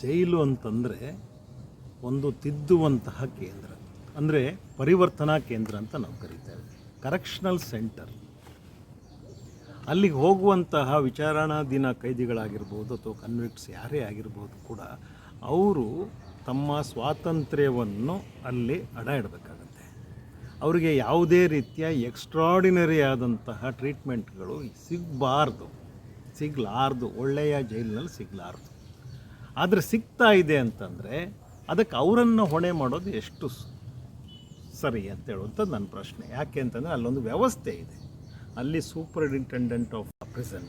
ಜೈಲು ಅಂತಂದರೆ ಒಂದು ತಿದ್ದುವಂತಹ ಕೇಂದ್ರ. ಅಂದರೆ ಪರಿವರ್ತನಾ ಕೇಂದ್ರ ಅಂತ ನಾವು ಕರಿತೇವೆ ಕರೆಕ್ಷನಲ್ ಸೆಂಟರ್ ಅಲ್ಲಿಗೆ ಹೋಗುವಂತಹ ವಿಚಾರಣಾಧೀನ ಕೈದಿಗಳಾಗಿರ್ಬೋದು ಅಥವಾ ಕನ್ವಿಕ್ಟ್ಸ್ ಯಾರೇ ಆಗಿರ್ಬೋದು ಕೂಡ ಅವರು ತಮ್ಮ ಸ್ವಾತಂತ್ರ್ಯವನ್ನು ಅಲ್ಲಿ ಅಡ ಇಡಬೇಕಾಗತ್ತೆ. ಅವರಿಗೆ ಯಾವುದೇ ರೀತಿಯ ಎಕ್ಸ್ಟ್ರಾಡಿನರಿ ಆದಂತಹ ಟ್ರೀಟ್ಮೆಂಟ್ಗಳು ಸಿಗಬಾರ್ದು. ಸಿಗಲಾರ್ದು, ಒಳ್ಳೆಯ ಜೈಲಿನಲ್ಲಿ ಸಿಗಲಾರ್ದು. ಆದರೆ ಸಿಗ್ತಾ ಇದೆ ಅಂತಂದರೆ ಅದಕ್ಕೆ ಅವರನ್ನು ಹೊಣೆ ಮಾಡೋದು ಎಷ್ಟು ಸರಿ ಅಂತ ಹೇಳುವಂಥದ್ದು ನನ್ನ ಪ್ರಶ್ನೆ. ಯಾಕೆ ಅಂತಂದರೆ ಅಲ್ಲೊಂದು ವ್ಯವಸ್ಥೆ ಇದೆ. ಅಲ್ಲಿ ಸೂಪರಿಂಟೆಂಡೆಂಟ್ ಆಫ್ ಪ್ರಿಸನ್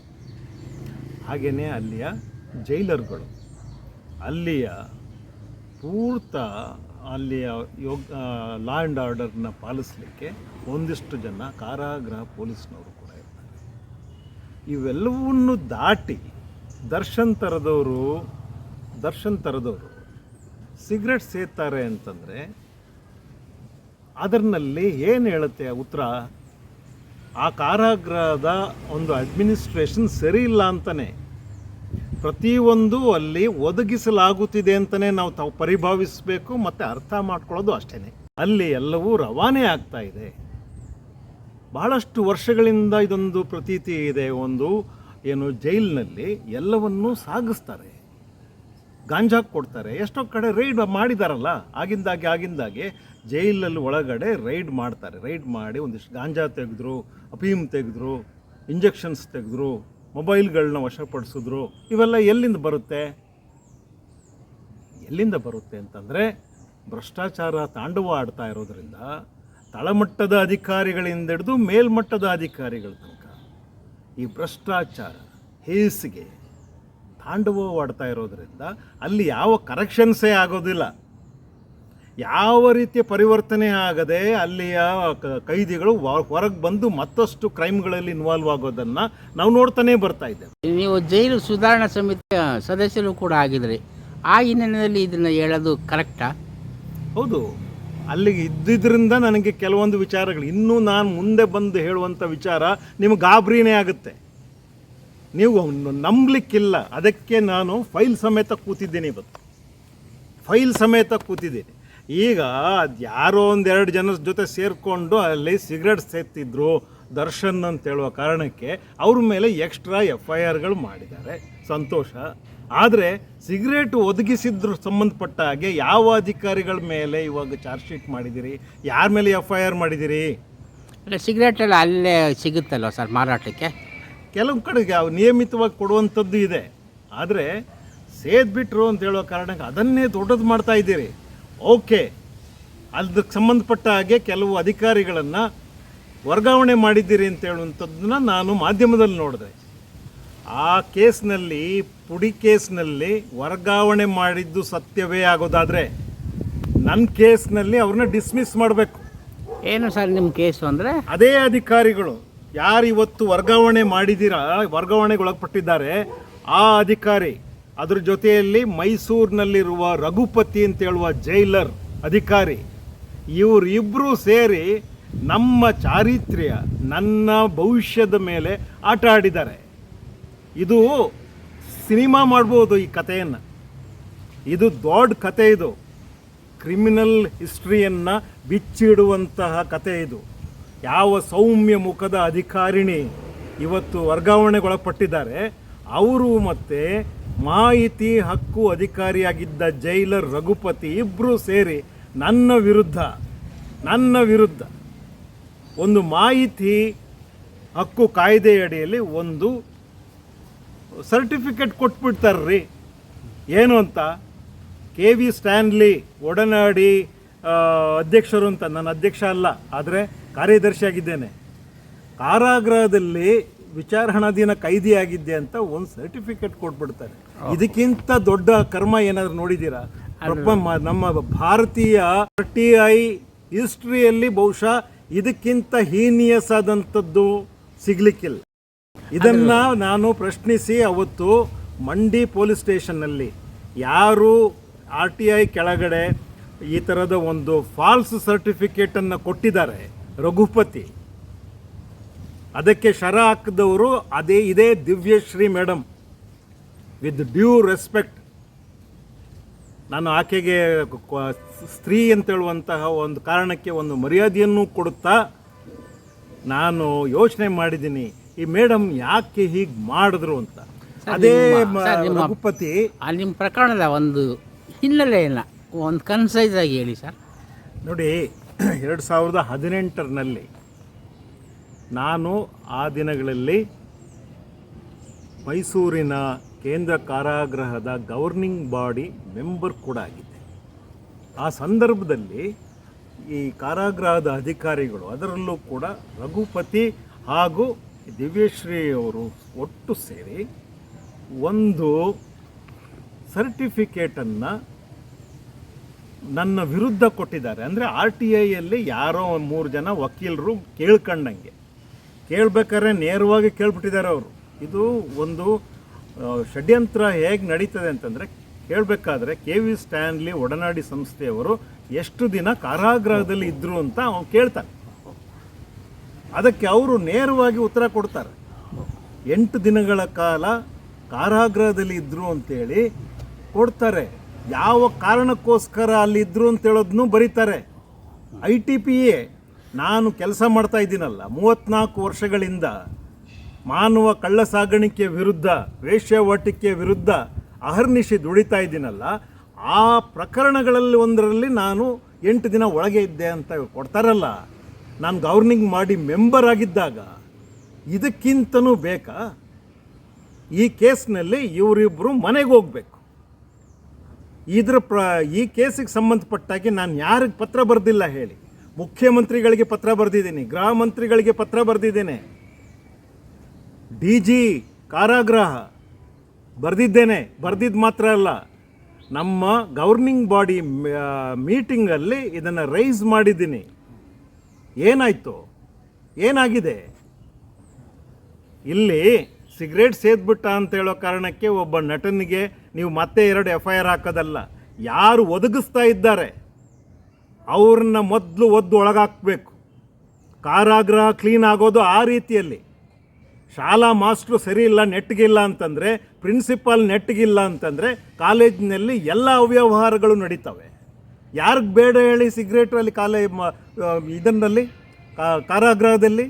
ಹಾಗೆಯೇ ಅಲ್ಲಿಯ ಜೈಲರ್ಗಳು ಅಲ್ಲಿಯ ಪೂರ್ತ ಅಲ್ಲಿಯ ಯೋಗ ಲಾ ಆ್ಯಂಡ್ ಆರ್ಡರ್ನ ಪಾಲಿಸಲಿಕ್ಕೆ ಒಂದಿಷ್ಟು ಜನ ಕಾರಾಗೃಹ ಪೊಲೀಸ್ನವರು ಕೂಡ ಇರ್ತಾರೆ. ಇವೆಲ್ಲವನ್ನು ದಾಟಿ ದರ್ಶನ್ ಥರದವರು ದರ್ಶನ್ ಥರದವರು ಸಿಗರೆಟ್ ಸೇತಾರೆ ಅಂತಂದರೆ ಅದರಲ್ಲಿ ಏನು ಹೇಳುತ್ತೆ ಉತ್ತರ? ಆ ಕಾರಾಗೃಹದ ಒಂದು ಅಡ್ಮಿನಿಸ್ಟ್ರೇಷನ್ ಸರಿ ಇಲ್ಲ ಅಂತಾನೆ. ಪ್ರತಿಯೊಂದು ಅಲ್ಲಿ ಒದಗಿಸಲಾಗುತ್ತಿದೆ ಅಂತಲೇ ನಾವು ತಾವು ಪರಿಭಾವಿಸಬೇಕು ಮತ್ತು ಅರ್ಥ ಮಾಡ್ಕೊಳ್ಳೋದು ಅಷ್ಟೇ ಅಲ್ಲಿ ಎಲ್ಲವೂ ರವಾನೆ ಆಗ್ತಾ ಇದೆ. ಬಹಳಷ್ಟು ವರ್ಷಗಳಿಂದ ಇದೊಂದು ಪ್ರತೀತಿ ಇದೆ, ಒಂದು ಏನು ಜೈಲಿನಲ್ಲಿ ಎಲ್ಲವನ್ನೂ ಸಾಗಿಸ್ತಾರೆ. ಗಾಂಜಾ ಕೊಡ್ತಾರೆ. ಎಷ್ಟೋ ಕಡೆ ರೈಡ್ ಮಾಡಿದಾರಲ್ಲ, ಆಗಿಂದಾಗೆ ಆಗಿಂದಾಗೆ ಜೈಲಲ್ಲಿ ಒಳಗಡೆ ರೈಡ್ ಮಾಡ್ತಾರೆ. ರೈಡ್ ಮಾಡಿ ಒಂದಿಷ್ಟು ಗಾಂಜಾ ತೆಗೆದ್ರು, ಅಫೀಮ್ ತೆಗೆದ್ರು, ಇಂಜೆಕ್ಷನ್ಸ್ ತೆಗೆದ್ರು ಮೊಬೈಲ್ಗಳನ್ನ ವಶಪಡಿಸಿದ್ರು, ಇವೆಲ್ಲ ಎಲ್ಲಿಂದ ಬರುತ್ತೆ? ಎಲ್ಲಿಂದ ಬರುತ್ತೆ ಅಂತಂದರೆ, ಭ್ರಷ್ಟಾಚಾರ ತಾಂಡವ ಆಡ್ತಾ ಇರೋದ್ರಿಂದ ತಳಮಟ್ಟದ ಅಧಿಕಾರಿಗಳಿಂದ ಹಿಡಿದು ಮೇಲ್ಮಟ್ಟದ ಅಧಿಕಾರಿಗಳ ತನಕ ಈ ಭ್ರಷ್ಟಾಚಾರ ಹೇಸಿಗೆ ತಾಂಡವವಾಡ್ತಾ ಇರೋದರಿಂದ ಅಲ್ಲಿ ಯಾವ ಕರೆಕ್ಷನ್ಸೇ ಆಗೋದಿಲ್ಲ. ಯಾವ ರೀತಿಯ ಪರಿವರ್ತನೆ ಆಗದೆ ಅಲ್ಲಿಯ ಕೈದಿಗಳು ಹೊರಗೆ ಬಂದು ಮತ್ತಷ್ಟು ಕ್ರೈಮ್ಗಳಲ್ಲಿ ಇನ್ವಾಲ್ವ್ ಆಗೋದನ್ನು ನಾವು ನೋಡ್ತಾನೆ ಬರ್ತಾ ಇದ್ದೇವೆ. ನೀವು ಜೈಲು ಸುಧಾರಣಾ ಸಮಿತಿಯ ಸದಸ್ಯರು ಕೂಡ ಆಗಿದ್ರಿ. ಆ ಹಿನ್ನೆಲೆಯಲ್ಲಿ ಇದನ್ನು ಹೇಳೋದು ಕರೆಕ್ಟಾ ಹೌದು. ಅಲ್ಲಿಗೆ ಇದ್ದಿದ್ದರಿಂದ ನನಗೆ ಕೆಲವೊಂದು ವಿಚಾರಗಳು. ಇನ್ನೂ ನಾನು ಮುಂದೆ ಬಂದು ಹೇಳುವಂಥ ವಿಚಾರ ನಿಮ್ಗೆ ಗಾಬರಿನೇ ಆಗುತ್ತೆ. ನೀವು ನಂಬಲಿಕ್ಕಿಲ್ಲ. ಅದಕ್ಕೆ ನಾನು ಫೈಲ್ ಸಮೇತ ಕೂತಿದ್ದೀನಿ ಇವತ್ತು. ಫೈಲ್ ಸಮೇತ ಕೂತಿದ್ದೀನಿ. ಈಗ ಅದು ಯಾರೋ ಒಂದೆರಡು ಜನರ ಜೊತೆ ಸೇರಿಕೊಂಡು ಅಲ್ಲಿ ಸಿಗರೆಟ್ ಸೇತಿದ್ರು ದರ್ಶನ್ ಅಂತ ಹೇಳುವ ಕಾರಣಕ್ಕೆ ಅವ್ರ ಮೇಲೆ ಎಕ್ಸ್ಟ್ರಾ ಎಫ್ ಐ ಆರ್ಗಳು ಮಾಡಿದ್ದಾರೆ. ಸಂತೋಷ. ಆದರೆ ಸಿಗರೇಟ್ ಒದಗಿಸಿದ್ರ ಸಂಬಂಧಪಟ್ಟ ಹಾಗೆ ಯಾವ ಅಧಿಕಾರಿಗಳ ಮೇಲೆ ಇವಾಗ ಚಾರ್ಜ್ ಶೀಟ್ ಮಾಡಿದ್ದೀರಿ ಯಾರ ಮೇಲೆ ಎಫ್ ಐ ಆರ್ ಮಾಡಿದ್ದೀರಿ ಅಲ್ಲ, ಸಿಗರೇಟ್ ಎಲ್ಲ ಅಲ್ಲೇ ಸಿಗುತ್ತಲ್ವ ಸರ್ ಮಾರಾಟಕ್ಕೆ? ಕೆಲವು ಕಡೆಗೆ ಅವು ನಿಯಮಿತವಾಗಿ ಕೊಡುವಂಥದ್ದು ಇದೆ. ಆದರೆ ಸೇದ್ಬಿಟ್ರು ಅಂತ ಹೇಳೋ ಕಾರಣಕ್ಕೆ ಅದನ್ನೇ ದೊಡ್ಡದು ಮಾಡ್ತಾ ಇದ್ದೀರಿ. ಓಕೆ. ಅದಕ್ಕೆ ಸಂಬಂಧಪಟ್ಟ ಹಾಗೆ ಕೆಲವು ಅಧಿಕಾರಿಗಳನ್ನು ವರ್ಗಾವಣೆ ಮಾಡಿದ್ದೀರಿ ಅಂತ ಹೇಳುವಂಥದ್ದನ್ನ ನಾನು ಮಾಧ್ಯಮದಲ್ಲಿ ನೋಡಿದೆ. ಆ ಕೇಸ್ನಲ್ಲಿ ಪುಡಿ ಕೇಸ್ನಲ್ಲಿ ವರ್ಗಾವಣೆ ಮಾಡಿದ್ದು ಸತ್ಯವೇ ಆಗೋದಾದರೆ ನನ್ನ ಕೇಸ್ನಲ್ಲಿ ಅವ್ರನ್ನ ಡಿಸ್ಮಿಸ್ ಮಾಡಬೇಕು. ಏನು ಸರ್ ನಿಮ್ಮ ಕೇಸು ಅಂದರೆ? ಅದೇ ಅಧಿಕಾರಿಗಳು ಯಾರು ಇವತ್ತು ವರ್ಗಾವಣೆ ಮಾಡಿದ್ದೀರಾ ವರ್ಗಾವಣೆಗೆ ಒಳಪಟ್ಟಿದ್ದಾರೆ ಆ ಅಧಿಕಾರಿ, ಅದ್ರ ಜೊತೆಯಲ್ಲಿ ಮೈಸೂರಿನಲ್ಲಿರುವ ರಘುಪತಿ ಅಂತ ಹೇಳುವ ಜೈಲರ್ ಅಧಿಕಾರಿ ಇವರಿಬ್ಬರು ಸೇರಿ ನಮ್ಮ ಚಾರಿತ್ರ್ಯ, ನನ್ನ ಭವಿಷ್ಯದ ಮೇಲೆ ಆಟ ಆಡಿದ್ದಾರೆ. ಇದು ಸಿನಿಮಾ ಮಾಡ್ಬೋದು ಈ ಕಥೆಯನ್ನು. ಇದು ದೊಡ್ಡ ಕತೆ ಇದು. ಕ್ರಿಮಿನಲ್ ಹಿಸ್ಟ್ರಿಯನ್ನು ಬಿಚ್ಚಿಡುವಂತಹ ಕತೆ ಇದು. ಯಾವ ಸೌಮ್ಯ ಮುಖದ ಅಧಿಕಾರಿಣಿ ಇವತ್ತು ವರ್ಗಾವಣೆಗೊಳಪಟ್ಟಿದ್ದಾರೆ, ಅವರು ಮತ್ತೆ ಮಾಹಿತಿ ಹಕ್ಕು ಅಧಿಕಾರಿಯಾಗಿದ್ದ ಜೈಲರ್ ರಘುಪತಿ ಇಬ್ಬರು ಸೇರಿ ನನ್ನ ವಿರುದ್ಧ ನನ್ನ ವಿರುದ್ಧ ಒಂದು ಮಾಹಿತಿ ಹಕ್ಕು ಕಾಯ್ದೆಯಡಿಯಲ್ಲಿ ಒಂದು ಸರ್ಟಿಫಿಕೇಟ್ ಕೊಟ್ಬಿಡ್ತಾರ್ರಿ. ಏನು ಅಂತ? ಕೆ ವಿ ಸ್ಟ್ಯಾನ್ಲಿ ಒಡನಾಡಿ ಅಧ್ಯಕ್ಷರು ಅಂತ, ನನ್ನ ಅಧ್ಯಕ್ಷ ಅಲ್ಲ, ಆದರೆ ಕಾರ್ಯದರ್ಶಿಯಾಗಿದ್ದೇನೆ. ಕಾರಾಗೃಹದಲ್ಲಿ ವಿಚಾರಣಾಧೀನ ಕೈದಿಯಾಗಿದ್ದೆ ಅಂತ ಒಂದು ಸರ್ಟಿಫಿಕೇಟ್ ಕೊಟ್ಬಿಡ್ತಾರೆ. ಇದಕ್ಕಿಂತ ದೊಡ್ಡ ಕರ್ಮ ಏನಾದರೂ ನೋಡಿದ್ದೀರಾ? ನಮ್ಮ ಭಾರತೀಯ ಆರ್ ಟಿ ಐ ಹಿಸ್ಟ್ರಿಯಲ್ಲಿ ಬಹುಶಃ ಇದಕ್ಕಿಂತ ಹೀನಿಯಸ್ ಆದಂಥದ್ದು ಸಿಗ್ಲಿಕ್ಕಿಲ್ಲ. ಇದನ್ನ ನಾನು ಪ್ರಶ್ನಿಸಿ ಅವತ್ತು ಮಂಡಿ ಪೊಲೀಸ್ ಸ್ಟೇಷನ್ನಲ್ಲಿ ಯಾರು ಆರ್ ಟಿ ಐ ಕೆಳಗಡೆ ಈ ಥರದ ಒಂದು ಫಾಲ್ಸ್ ಸರ್ಟಿಫಿಕೇಟನ್ನು ಕೊಟ್ಟಿದ್ದಾರೆ ರಘುಪತಿ. ಅದಕ್ಕೆ ಶರ ಹಾಕಿದವರು ಅದೇ ಇದೇ Divyashree madam with due respect. ನಾನು ಆಕೆಗೆ ಸ್ತ್ರೀ ಅಂತೇಳುವಂತಹ ಒಂದು ಕಾರಣಕ್ಕೆ ಒಂದು ಮರ್ಯಾದೆಯನ್ನು ಕೊಡುತ್ತಾ ನಾನು ಯೋಚನೆ ಮಾಡಿದ್ದೀನಿ ಈ ಮೇಡಮ್ ಯಾಕೆ ಹೀಗೆ ಮಾಡಿದ್ರು ಅಂತ. ಅದೇ ರಘುಪತಿ. ನಿಮ್ಮ ಪ್ರಕರಣದ ಒಂದು ಹಿನ್ನೆಲೆಯನ್ನು ಒಂದು ಕನ್ಸೈಸ್ ಆಗಿ ಹೇಳಿ ಸರ್. ನೋಡಿ ಎರಡು ಸಾವಿರದ ಹದಿನೆಂಟರಲ್ಲಿ ನಾನು ಆ ದಿನಗಳಲ್ಲಿ ಮೈಸೂರಿನ ಕೇಂದ್ರ ಕಾರಾಗೃಹದ ಗವರ್ನಿಂಗ್ ಬಾಡಿ ಮೆಂಬರ್ ಕೂಡ ಆಗಿದ್ದೆ. ಆ ಸಂದರ್ಭದಲ್ಲಿ ಈ ಕಾರಾಗೃಹದ ಅಧಿಕಾರಿಗಳು, ಅದರಲ್ಲೂ ಕೂಡ ರಘುಪತಿ ಹಾಗೂ ದಿವ್ಯಶ್ರೀ ಅವರು ಒಟ್ಟು ಸೇರಿ ಒಂದು ಸರ್ಟಿಫಿಕೇಟನ್ನು ನನ್ನ ವಿರುದ್ಧ ಕೊಟ್ಟಿದ್ದಾರೆ. ಅಂದರೆ ಆರ್ ಟಿ ಐಯಲ್ಲಿ ಯಾರೋ ಒಂದು ಮೂರು ಜನ ವಕೀಲರು ಕೇಳ್ಕೊಂಡಂಗೆ. ಕೇಳಬೇಕಾದ್ರೆ ನೇರವಾಗಿ ಕೇಳ್ಬಿಟ್ಟಿದ್ದಾರೆ ಅವರು. ಇದು ಒಂದು ಷಡ್ಯಂತ್ರ ಹೇಗೆ ನಡೀತದೆ ಅಂತಂದರೆ ಕೇಳಬೇಕಾದ್ರೆ ಕೆ ವಿ ಸ್ಟ್ಯಾನ್ಲಿ ಒಡನಾಡಿ ಸಂಸ್ಥೆಯವರು ಎಷ್ಟು ದಿನ ಕಾರಾಗೃಹದಲ್ಲಿ ಇದ್ದರು ಅಂತ ಅವ್ನು ಕೇಳ್ತಾನೆ. ಅದಕ್ಕೆ ಅವರು ನೇರವಾಗಿ ಉತ್ತರ ಕೊಡ್ತಾರೆ. ಎಂಟು ದಿನಗಳ ಕಾಲ ಕಾರಾಗೃಹದಲ್ಲಿ ಇದ್ದರು ಅಂತೇಳಿ ಕೊಡ್ತಾರೆ. ಯಾವ ಕಾರಣಕ್ಕೋಸ್ಕರ ಅಲ್ಲಿ ಇದ್ರು ಅಂತ ಹೇಳೋದನ್ನು ಬರೀತಾರೆ. ಐ ಟಿ ಪಿ ಎ ನಾನು ಕೆಲಸ ಮಾಡ್ತಾ ಇದ್ದೀನಲ್ಲ ಮೂವತ್ತ್ನಾಲ್ಕು ವರ್ಷಗಳಿಂದ ಮಾನವ ಕಳ್ಳ ಸಾಗಾಣಿಕೆ ವಿರುದ್ಧ, ವೇಶ್ಯಾವಾಟಿಕೆ ವಿರುದ್ಧ ಅಹರ್ನಿಶಿ ದುಡಿತಾ ಇದ್ದೀನಲ್ಲ, ಆ ಪ್ರಕರಣಗಳಲ್ಲಿ ಒಂದರಲ್ಲಿ ನಾನು ಎಂಟು ದಿನ ಒಳಗೆ ಇದ್ದೆ ಅಂತ ಕೊಡ್ತಾರಲ್ಲ, ನಾನು ಗವರ್ನಿಂಗ್ ಮಾಡಿ ಮೆಂಬರ್ ಆಗಿದ್ದಾಗ ಇದಕ್ಕಿಂತನೂ ಬೇಕಾ? ಈ ಕೇಸ್ನಲ್ಲಿ ಇವರಿಬ್ಬರು ಮನೆಗೆ ಹೋಗ್ಬೇಕು. ಇದ್ರ ಪ್ರ, ಈ ಕೇಸಿಗೆ ಸಂಬಂಧಪಟ್ಟಾಗಿ ನಾನು ಯಾರಿಗೆ ಪತ್ರ ಬರೆದಿಲ್ಲ ಹೇಳಿ. ಮುಖ್ಯಮಂತ್ರಿಗಳಿಗೆ ಪತ್ರ ಬರೆದಿದ್ದೀನಿ, ಗೃಹ ಮಂತ್ರಿಗಳಿಗೆ ಪತ್ರ ಬರೆದಿದ್ದೇನೆ. ಡಿ ಜಿ ಕಾರಾಗೃಹ ಬರೆದಿದ್ದೇನೆ ಬರೆದಿದ್ದು ಮಾತ್ರ ಅಲ್ಲ. ನಮ್ಮ ಗವರ್ನಿಂಗ್ ಬಾಡಿ ಮೀಟಿಂಗಲ್ಲಿ ಇದನ್ನು ರೈಸ್ ಮಾಡಿದ್ದೀನಿ. ಏನಾಯಿತು? ಏನಾಗಿದೆ? ಇಲ್ಲಿ ಸಿಗರೇಟ್ ಸೇದ್ಬಿಟ್ಟ ಅಂತ ಹೇಳೋ ಕಾರಣಕ್ಕೆ ಒಬ್ಬ ನಟನಿಗೆ ನೀವು ಮತ್ತೆ ಎರಡು ಎಫ್ ಐ ಆರ್ ಹಾಕೋದಲ್ಲ, ಯಾರು ಒದಗಿಸ್ತಾ ಇದ್ದಾರೆ, ಅವ್ರನ್ನ ಮೊದಲು ಒದ್ದು ಒಳಗಾಕಬೇಕು. ಕಾರಾಗೃಹ ಕ್ಲೀನ್ ಆಗೋದು ಆ ರೀತಿಯಲ್ಲಿ. ಶಾಲಾ ಮಾಸ್ಟ್ರು ಸರಿ ಇಲ್ಲ ನೆಟ್ಟಿಗಿಲ್ಲ ಅಂತಂದರೆ, ಪ್ರಿನ್ಸಿಪಾಲ್ ನೆಟ್ಟಿಗಿಲ್ಲ ಅಂತಂದರೆ, ಕಾಲೇಜಿನಲ್ಲಿ ಎಲ್ಲ ಅವ್ಯವಹಾರಗಳು ನಡೀತವೆ. ಯಾರಿಗೆ ಬೇಡ ಹೇಳಿ ಸಿಗರೇಟು ಅಲ್ಲಿ ಕಾಲೇ ಇದನ್ನಲ್ಲಿ ಕಾರಾಗೃಹದಲ್ಲಿ?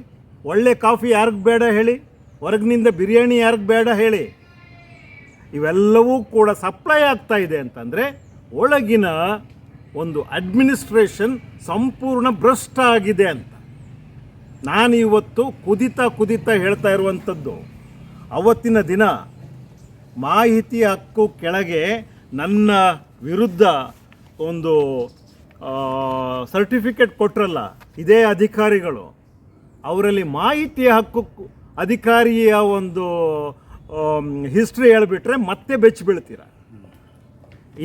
ಒಳ್ಳೆ ಕಾಫಿ ಯಾರಿಗೆ ಬೇಡ ಹೇಳಿ? ಹೊರಗಿನಿಂದ ಬಿರಿಯಾನಿ ಯಾರಿಗೆ ಬೇಡ ಹೇಳಿ. ಇವೆಲ್ಲವೂ ಕೂಡ ಸಪ್ಲೈ ಆಗ್ತಾ ಇದೆ ಅಂತಂದರೆ ಒಳಗಿನ ಒಂದು ಅಡ್ಮಿನಿಸ್ಟ್ರೇಷನ್ ಸಂಪೂರ್ಣ ಭ್ರಷ್ಟ ಆಗಿದೆ ಅಂತ. ನಾನು ಇವತ್ತು ಕುದಿತಾ ಕುದಿತಾ ಹೇಳ್ತಾ ಇರುವಂಥದ್ದು ಅವತ್ತಿನ ದಿನ ಮಾಹಿತಿ ಹಕ್ಕು ಕೆಳಗೆ ನನ್ನ ವಿರುದ್ಧ ಒಂದು ಸರ್ಟಿಫಿಕೇಟ್ ಕೊಟ್ರಲ್ಲ, ಇದೇ ಅಧಿಕಾರಿಗಳು. ಅವರಲ್ಲಿ ಮಾಹಿತಿ ಹಕ್ಕು ಅಧಿಕಾರಿಯ ಒಂದು ಹಿಸ್ಟ್ರಿ ಹೇಳಿಬಿಟ್ರೆ ಮತ್ತೆ ಬೆಚ್ಚಿ ಬೀಳ್ತೀರ?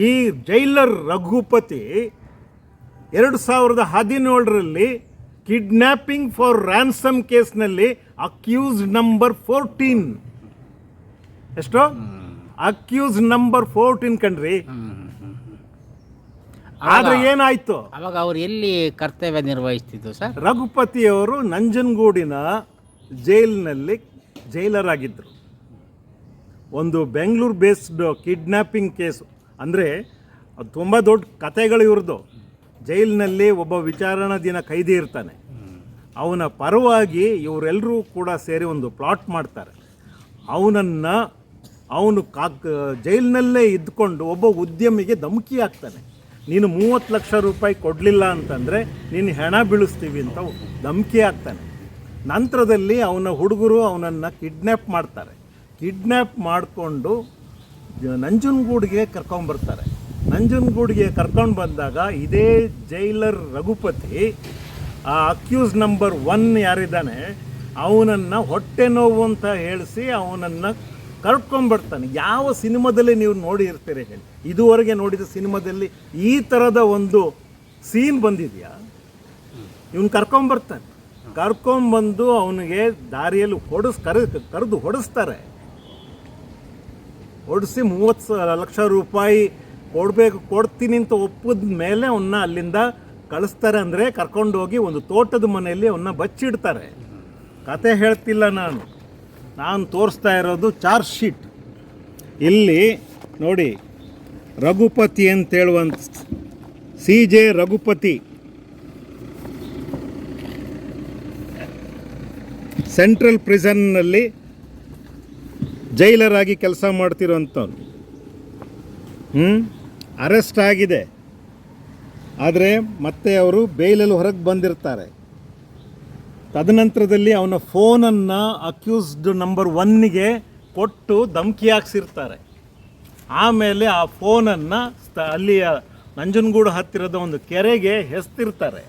ಈ ಜೈಲರ್ ರಘುಪತಿ ಎರಡು ಸಾವಿರದ ಹದಿನೇಳರಲ್ಲಿ ಕಿಡ್ನ್ಯಾಪಿಂಗ್ ಫಾರ್ ರ್ಯಾನ್ಸಮ್ ಕೇಸ್ನಲ್ಲಿ ಅಕ್ಯೂಸ್ ನಂಬರ್ ಫೋರ್ಟೀನ್ ಎಷ್ಟೋ? ಅಕ್ಯೂಸ್ ನಂಬರ್ ಫೋರ್ಟೀನ್ ಕಣ್ರಿ ಆದ್ರೆ ಏನಾಯ್ತು? ಅವಾಗ ಅವ್ರು ಎಲ್ಲಿ ಕರ್ತವ್ಯ ನಿರ್ವಹಿಸ್ತಿದ್ರು ಸರ್? ರಘುಪತಿಯವರು ನಂಜನಗೂಡಿನ ಜೈಲಿನಲ್ಲಿ ಜೈಲರ್ ಆಗಿದ್ದರು ಒಂದು ಬೆಂಗಳೂರು ಬೇಸ್ಡ್ ಕಿಡ್ನ್ಯಾಪಿಂಗ್ ಕೇಸು ಅಂದರೆ ಅದು ತುಂಬ ದೊಡ್ಡ ಕತೆಗಳು ಇವ್ರದ್ದು. ಜೈಲಿನಲ್ಲಿ ಒಬ್ಬ ವಿಚಾರಣಾ ದಿನ ಕೈದಿ ಇರ್ತಾನೆ. ಅವನ ಪರವಾಗಿ ಇವರೆಲ್ಲರೂ ಕೂಡ ಸೇರಿ ಒಂದು ಪ್ಲಾಟ್ ಮಾಡ್ತಾರೆ. ಅವನನ್ನು ಅವನು ಕಾಕ್, ಜೈಲಿನಲ್ಲೇ ಇದ್ದುಕೊಂಡು ಒಬ್ಬ ಉದ್ಯಮಿಗೆ ಧಮಕಿ ಆಗ್ತಾನೆ ನೀನು ಮೂವತ್ತು ಲಕ್ಷ ರೂಪಾಯಿ ಕೊಡಲಿಲ್ಲ ಅಂತಂದರೆ ನೀನು ಹೆಣ ಬೀಳಿಸ್ತೀವಿ ಅಂತ ಧಮಕಿ ಹಾಕ್ತಾನೆ. ನಂತರದಲ್ಲಿ ಅವನ ಹುಡುಗರು ಅವನನ್ನು ಕಿಡ್ನ್ಯಾಪ್ ಮಾಡ್ತಾರೆ. ಕಿಡ್ನ್ಯಾಪ್ ಮಾಡಿಕೊಂಡು ನಂಜನಗೂಡಿಗೆ ಕರ್ಕೊಂಬರ್ತಾರೆ ನಂಜನಗೂಡಿಗೆ ಕರ್ಕೊಂಡು ಬಂದಾಗ ಇದೇ ಜೈಲರ್ ರಘುಪತಿ, ಆ ಅಕ್ಯೂಸ್ ನಂಬರ್ ಒನ್ ಯಾರಿದ್ದಾನೆ, ಅವನನ್ನು ಹೊಟ್ಟೆ ನೋವು ಅಂತ ಹೇಳಿಸಿ ಅವನನ್ನು ಕರ್ಕೊಂಡ್ಬರ್ತಾನೆ. ಯಾವ ಸಿನಿಮಾದಲ್ಲಿ ನೀವು ನೋಡಿರ್ತೀರಿ ಹೇಳಿ. ಇದುವರೆಗೆ ನೋಡಿದ ಸಿನಿಮಾದಲ್ಲಿ ಈ ಥರದ ಒಂದು ಸೀನ್ ಬಂದಿದೆಯಾ? ಇವನು ಕರ್ಕೊಂಬರ್ತಾನೆ ಕರ್ಕೊಂಬಂದು ಅವನಿಗೆ ದಾರಿಯಲ್ಲಿ ಹೊಡಿಸ್ ಕರೆ, ಕರೆದು ಹೊಡಿಸ್ತಾರೆ. ಹೊಡಿಸಿ ಮೂವತ್ತು ಲಕ್ಷ ರೂಪಾಯಿ ಕೊಡಬೇಕು, ಕೊಡ್ತೀನಿ ಅಂತ ಒಪ್ಪಿದ ಮೇಲೆ ಅವನ್ನ ಅಲ್ಲಿಂದ ಕಳಿಸ್ತಾರೆ ಅಂದರೆ ಕರ್ಕೊಂಡೋಗಿ ಒಂದು ತೋಟದ ಮನೆಯಲ್ಲಿ ಅವನ್ನ ಬಚ್ಚಿಡ್ತಾರೆ. ಕತೆ ಹೇಳ್ತಿಲ್ಲ ನಾನು. ನಾನು ತೋರಿಸ್ತಾ ಇರೋದು ಚಾರ್ಜ್ ಶೀಟ್. ಇಲ್ಲಿ ನೋಡಿ, ರಘುಪತಿ ಅಂತೇಳುವಂಥ ಸಿ ಜೆ ರಘುಪತಿ. ಸೆಂಟ್ರಲ್ ಪ್ರಿಸನ್ನಲ್ಲಿ ಜೈಲರಾಗಿ ಕೆಲಸ ಮಾಡ್ತಿರೋವಂಥವ್ರು ಹ್ಞೂ ಅರೆಸ್ಟ್ ಆಗಿದೆ. ಆದರೆ ಮತ್ತೆ ಅವರು ಬೇಲಲ್ಲಿ ಹೊರಗೆ ಬಂದಿರ್ತಾರೆ. ತದನಂತರದಲ್ಲಿ ಅವನ ಫೋನನ್ನು ಅಕ್ಯೂಸ್ಡ್ ನಂಬರ್ ಒನ್ನಿಗೆ ಕೊಟ್ಟು ಧಮಕಿ ಹಾಕ್ಸಿರ್ತಾರೆ ಆಮೇಲೆ ಆ ಫೋನನ್ನು ಸ್ತ ಅಲ್ಲಿಯ ನಂಜನಗೂಡು ಹತ್ತಿರದ ಒಂದು ಕೆರೆಗೆ ಹೆಸ್ತಿರ್ತಾರೆ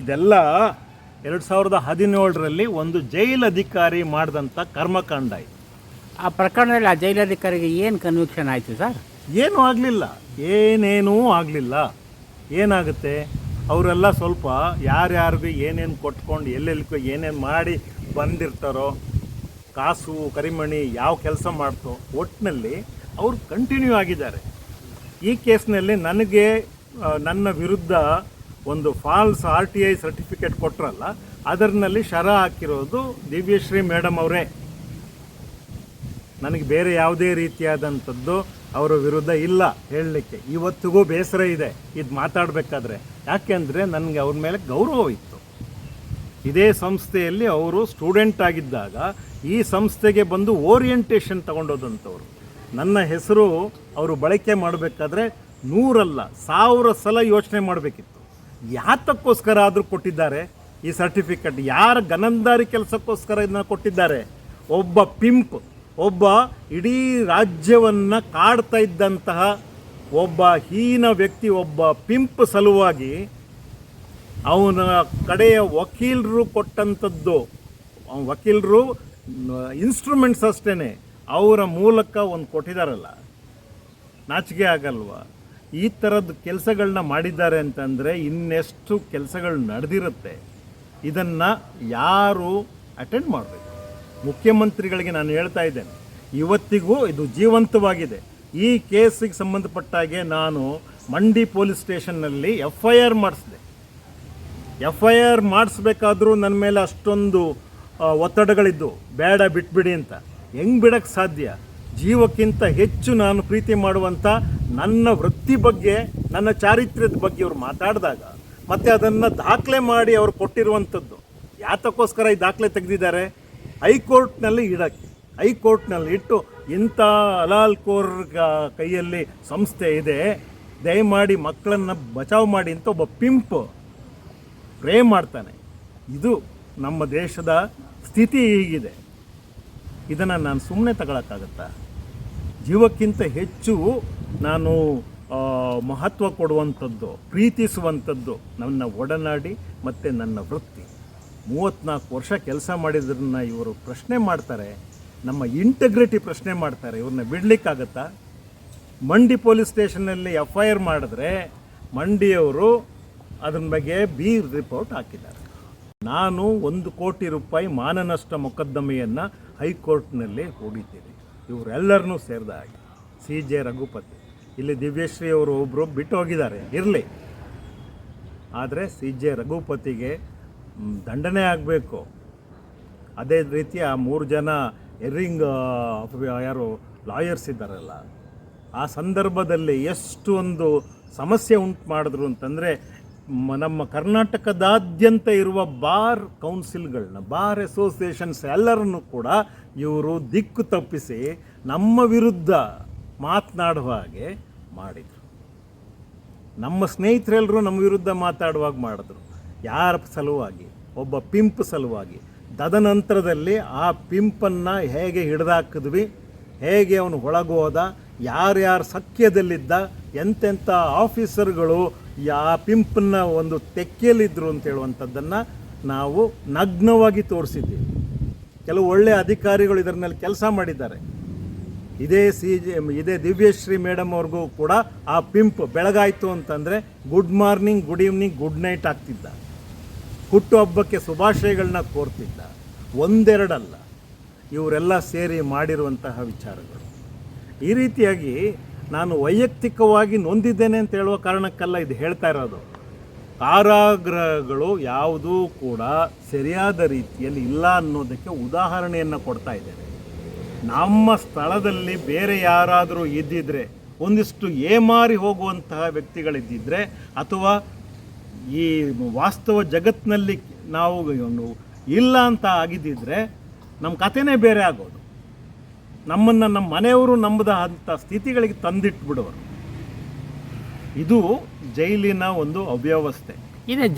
ಇದೆಲ್ಲ ಎರಡು ಸಾವಿರದ ಹದಿನೇಳರಲ್ಲಿ ಒಂದು ಜೈಲ್ ಅಧಿಕಾರಿ ಮಾಡಿದಂಥ ಕರ್ಮಕಾಂಡ ಇದು. ಆ ಪ್ರಕರಣದಲ್ಲಿ ಆ ಜೈಲಧಿಕಾರಿಗೆ ಏನು ಕನ್ವಿಕ್ಷನ್ ಆಯಿತು ಸರ್? ಏನೂ ಆಗಲಿಲ್ಲ. ಏನೇನೂ ಆಗಲಿಲ್ಲ. ಏನಾಗುತ್ತೆ? ಅವರೆಲ್ಲ ಸ್ವಲ್ಪ ಯಾರ್ಯಾರಿಗೂ ಏನೇನು ಕೊಟ್ಕೊಂಡು ಎಲ್ಲೆಲ್ಲಿಗೂ ಏನೇನು ಮಾಡಿ ಬಂದಿರ್ತಾರೋ ಕಾಸು ಕರಿಮಣಿ ಯಾವ ಕೆಲಸ ಮಾಡ್ತೋ ಒಟ್ಟಿನಲ್ಲಿ ಅವರು ಕಂಟಿನ್ಯೂ ಆಗಿದ್ದಾರೆ. ಈ ಕೇಸ್ನಲ್ಲಿ ನನಗೆ ನನ್ನ ವಿರುದ್ಧ ಒಂದು false R T I certificate ಕೊಟ್ಟರಲ್ಲ ಅದರಲ್ಲಿ ಶರ ಹಾಕಿರೋದು ದಿವ್ಯಶ್ರೀ ಮೇಡಮ್ ಅವರೇ. ನನಗೆ ಬೇರೆ ಯಾವುದೇ ರೀತಿಯಾದಂಥದ್ದು ಅವರ ವಿರುದ್ಧ ಇಲ್ಲ ಹೇಳಲಿಕ್ಕೆ. ಇವತ್ತಿಗೂ ಬೇಸರ ಇದೆ ಇದು ಮಾತಾಡಬೇಕಾದ್ರೆ. ಯಾಕೆಂದರೆ ನನಗೆ ಅವ್ರ ಮೇಲೆ ಗೌರವ ಇತ್ತು. ಇದೇ ಸಂಸ್ಥೆಯಲ್ಲಿ ಅವರು ಸ್ಟೂಡೆಂಟ್ ಆಗಿದ್ದಾಗ ಈ ಸಂಸ್ಥೆಗೆ ಬಂದು ಓರಿಯೆಂಟೇಷನ್ ತಗೊಂಡೋದಂಥವ್ರು. ನನ್ನ ಹೆಸರು ಅವರು ಬಳಕೆ ಮಾಡಬೇಕಾದ್ರೆ ನೂರಲ್ಲ, ಸಾವಿರ ಸಲ ಯೋಚನೆ ಮಾಡಬೇಕಿತ್ತು. ಯಾತಕ್ಕೋಸ್ಕರ ಆದರೂ ಕೊಟ್ಟಿದ್ದಾರೆ ಈ ಸರ್ಟಿಫಿಕೇಟ್. ಯಾರ ಗನಂದಾರಿ ಕೆಲಸಕ್ಕೋಸ್ಕರ ಇದನ್ನ ಕೊಟ್ಟಿದ್ದಾರೆ? ಒಬ್ಬ ಪಿಂಪ್, ಒಬ್ಬ ಇಡೀ ರಾಜ್ಯವನ್ನು ಕಾಡ್ತಾ ಇದ್ದಂತಹ ಒಬ್ಬ ಹೀನ ವ್ಯಕ್ತಿ, ಒಬ್ಬ ಪಿಂಪ್ ಸಲುವಾಗಿ ಅವನ ಕಡೆಯ ವಕೀಲರು ಕೊಟ್ಟಂಥದ್ದು. ವಕೀಲರು ಇನ್ಸ್ಟ್ರೂಮೆಂಟ್ಸ್ ಅಷ್ಟೇ ಅವರ ಮೂಲಕ ಒಂದು ಕೊಟ್ಟಿದ್ದಾರಲ್ಲ ನಾಚಿಕೆ ಆಗಲ್ವಾ? ಈ ಥರದ ಕೆಲಸಗಳನ್ನ ಮಾಡಿದ್ದಾರೆ ಅಂತಂದರೆ ಇನ್ನೆಷ್ಟು ಕೆಲಸಗಳು ನಡೆದಿರುತ್ತೆ. ಇದನ್ನು ಯಾರು ಅಟೆಂಡ್ ಮಾಡಬೇಕು? ಮುಖ್ಯಮಂತ್ರಿಗಳಿಗೆ ನಾನು ಹೇಳ್ತಾ ಇದ್ದೇನೆ, ಇವತ್ತಿಗೂ ಇದು ಜೀವಂತವಾಗಿದೆ. ಈ ಕೇಸಿಗೆ ಸಂಬಂಧಪಟ್ಟಾಗೆ ನಾನು ಮಂಡಿ ಪೊಲೀಸ್ ಸ್ಟೇಷನ್ನಲ್ಲಿ ಎಫ್ ಐ ಆರ್ ಮಾಡಿಸಿದೆ. ಎಫ್ ಐ ಆರ್ ಮಾಡಿಸ್ಬೇಕಾದ್ರೂ ನನ್ನ ಮೇಲೆ ಅಷ್ಟೊಂದು ಒತ್ತಡಗಳಿದ್ದು, ಬೇಡ ಬಿಟ್ಬಿಡಿ ಅಂತ. ಹೆಂಗೆ ಬಿಡೋಕ್ಕೆ ಸಾಧ್ಯ? ಜೀವಕ್ಕಿಂತ ಹೆಚ್ಚು ನಾನು ಪ್ರೀತಿ ಮಾಡುವಂಥ ನನ್ನ ವೃತ್ತಿ ಬಗ್ಗೆ, ನನ್ನ ಚಾರಿತ್ರ್ಯದ ಬಗ್ಗೆ ಇವ್ರು ಮಾತಾಡಿದಾಗ, ಮತ್ತು ಅದನ್ನು ದಾಖಲೆ ಮಾಡಿ ಅವ್ರು ಕೊಟ್ಟಿರುವಂಥದ್ದು, ಯಾತಕ್ಕೋಸ್ಕರ ಈ ದಾಖಲೆ ತೆಗೆದಿದ್ದಾರೆ? ಹೈಕೋರ್ಟ್ನಲ್ಲಿ ಇಡಕ್ಕೆ, ಹೈಕೋರ್ಟ್ನಲ್ಲಿ ಇಟ್ಟು ಇಂಥ ಅಲಾಲ್ ಕೋರ್ ಕೈಯಲ್ಲಿ ಸಂಸ್ಥೆ ಇದೆ, ದಯಮಾಡಿ ಮಕ್ಕಳನ್ನು ಬಚಾವ್ ಮಾಡಿ ಅಂತ ಒಬ್ಬ ಪಿಂಪ್ ಪ್ರೇ ಮಾಡ್ತಾನೆ. ಇದು ನಮ್ಮ ದೇಶದ ಸ್ಥಿತಿ ಹೀಗಿದೆ. ಇದನ್ನು ನಾನು ಸುಮ್ಮನೆ ತಗೊಳಕ್ಕಾಗತ್ತಾ? ಜೀವಕ್ಕಿಂತ ಹೆಚ್ಚು ನಾನು ಮಹತ್ವ ಕೊಡುವಂಥದ್ದು, ಪ್ರೀತಿಸುವಂಥದ್ದು ನನ್ನ ಒಡನಾಡಿ ಮತ್ತು ನನ್ನ ವೃತ್ತಿ. ಮೂವತ್ತ್ನಾಲ್ಕು ವರ್ಷ ಕೆಲಸ ಮಾಡಿದ್ರನ್ನ ಇವರು ಪ್ರಶ್ನೆ ಮಾಡ್ತಾರೆ. ನಮ್ಮ ಇಂಟಗ್ರಿಟಿ ಪ್ರಶ್ನೆ ಮಾಡ್ತಾರೆ. ಇವ್ರನ್ನ ಬಿಡಲಿಕ್ಕಾಗತ್ತಾ? ಮಂಡಿ ಪೊಲೀಸ್ ಸ್ಟೇಷನಲ್ಲಿ ಎಫ್ ಐ ಆರ್ ಮಾಡಿದ್ರೆ ಮಂಡಿಯವರು ಅದ್ರ ಬಗ್ಗೆ ಬಿ ರಿಪೋರ್ಟ್ ಹಾಕಿದ್ದಾರೆ. ನಾನು ಒಂದು ಕೋಟಿ ರೂಪಾಯಿ ಮಾನನಷ್ಟ ಮೊಕದ್ದಮೆಯನ್ನು ಹೈಕೋರ್ಟ್ನಲ್ಲಿ ಹೂಡಿದ್ದೀನಿ. ಇವರೆಲ್ಲರನ್ನೂ ಸೇರಿದ ಹಾಗೆ. C J Raghupathi. ಇಲ್ಲಿ ದಿವ್ಯಶ್ರೀ ಅವರು ಒಬ್ಬರು ಬಿಟ್ಟು ಹೋಗಿದ್ದಾರೆ. ಇರಲಿ. ಆದರೆ ಸಿ ಜೆ ರಘುಪತಿಗೆ ದಂಡನೆ ಆಗಬೇಕು. ಅದೇ ರೀತಿ ಆ ಮೂರು ಜನ ಎರಿಂಗ್ ಯಾರು, ಲಾಯರ್ಸ್ ಇದ್ದಾರಲ್ಲ, ಆ ಸಂದರ್ಭದಲ್ಲಿ ಎಷ್ಟು ಒಂದು ಸಮಸ್ಯೆ ಉಂಟು ಮಾಡಿದ್ರು ಅಂತಂದರೆ ನಮ್ಮ ಕರ್ನಾಟಕದಾದ್ಯಂತ ಇರುವ ಬಾರ್ ಕೌನ್ಸಿಲ್ಗಳನ್ನ, ಬಾರ್ ಅಸೋಸಿಯೇಷನ್ಸ್ ಎಲ್ಲರನ್ನು ಕೂಡ ಇವರು ದಿಕ್ಕು ತಪ್ಪಿಸಿ ನಮ್ಮ ವಿರುದ್ಧ ಮಾತನಾಡುವ ಹಾಗೆ ಮಾಡಿದರು. ನಮ್ಮ ಸ್ನೇಹಿತರೆಲ್ಲರೂ ನಮ್ಮ ವಿರುದ್ಧ ಮಾತಾಡುವಾಗ ಮಾಡಿದ್ರು. ಯಾರ ಸಲುವಾಗಿ? ಒಬ್ಬ ಪಿಂಪ್ ಸಲುವಾಗಿ. ತದನಂತರದಲ್ಲಿ ಆ ಪಿಂಪನ್ನು ಹೇಗೆ ಹಿಡಿದಾಕಿದ್ವಿ? ಹೇಗೆ ಅವನು ಒಳಗೋದ? ಯಾರ್ಯಾರ ಸಖ್ಯದಲ್ಲಿದ್ದ? ಎಂತೆಂಥ ಆಫೀಸರ್ಗಳು ಆ ಪಿಂಪನ್ನ ಒಂದು ತೆಕ್ಕೆಯಲ್ಲಿದ್ದರು ಅಂತ ಹೇಳುವಂಥದ್ದನ್ನು ನಾವು ನಗ್ನವಾಗಿ ತೋರಿಸಿದ್ದೀವಿ. ಕೆಲವು ಒಳ್ಳೆಯ ಅಧಿಕಾರಿಗಳು ಇದರ ಮೇಲೆ ಕೆಲಸ ಮಾಡಿದ್ದಾರೆ. ಇದೇ ಸಿ ಜಿ ಇದೇ ದಿವ್ಯಶ್ರೀ ಮೇಡಮ್ ಅವ್ರಿಗೂ ಕೂಡ ಆ ಪಿಂಪ್ ಬೆಳಗಾಯಿತು ಅಂತಂದರೆ good morning good evening good night ಆಗ್ತಿದ್ದ. ಹುಟ್ಟುಹಬ್ಬಕ್ಕೆ ಶುಭಾಶಯಗಳನ್ನ ಕೋರ್ತಿದ್ದ. ಒಂದೆರಡಲ್ಲ, ಇವರೆಲ್ಲ ಸೇರಿ ಮಾಡಿರುವಂತಹ ವಿಚಾರಗಳು. ಈ ರೀತಿಯಾಗಿ ನಾನು ವೈಯಕ್ತಿಕವಾಗಿ ನೊಂದಿದ್ದೇನೆ ಅಂತ ಹೇಳುವ ಕಾರಣಕ್ಕಲ್ಲ ಇದು ಹೇಳ್ತಾ ಇರೋದು. ಕಾರಾಗ್ರಹಗಳು ಯಾವುದೂ ಕೂಡ ಸರಿಯಾದ ರೀತಿಯಲ್ಲಿ ಇಲ್ಲ ಅನ್ನೋದಕ್ಕೆ ಉದಾಹರಣೆಯನ್ನು ಕೊಡ್ತಾ ಇದ್ದೇನೆ. ನಮ್ಮ ಸ್ಥಳದಲ್ಲಿ ಬೇರೆ ಯಾರಾದರೂ ಇದ್ದಿದ್ರೆ, ಒಂದಿಷ್ಟು ಏಮಾರಿ ಹೋಗುವಂತಹ ವ್ಯಕ್ತಿಗಳಿದ್ದಿದ್ರೆ, ಅಥವಾ ಈ ವಾಸ್ತವ ಜಗತ್ತಿನಲ್ಲಿ ನಾವು ಇಲ್ಲ ಅಂತ ಆಗಿದ್ದಿದ್ರೆ, ನಮ್ಮ ಕಥೆನೇ ಬೇರೆ ಆಗೋದು. ನಮ್ಮನ್ನು ನಮ್ಮ ಮನೆಯವರು ನಂಬದ ಅಂಥ ಸ್ಥಿತಿಗಳಿಗೆ ತಂದಿಟ್ಬಿಡೋರು. ಇದು ಜೈಲಿನ ಒಂದು ಅವ್ಯವಸ್ಥೆ. ಇದೆ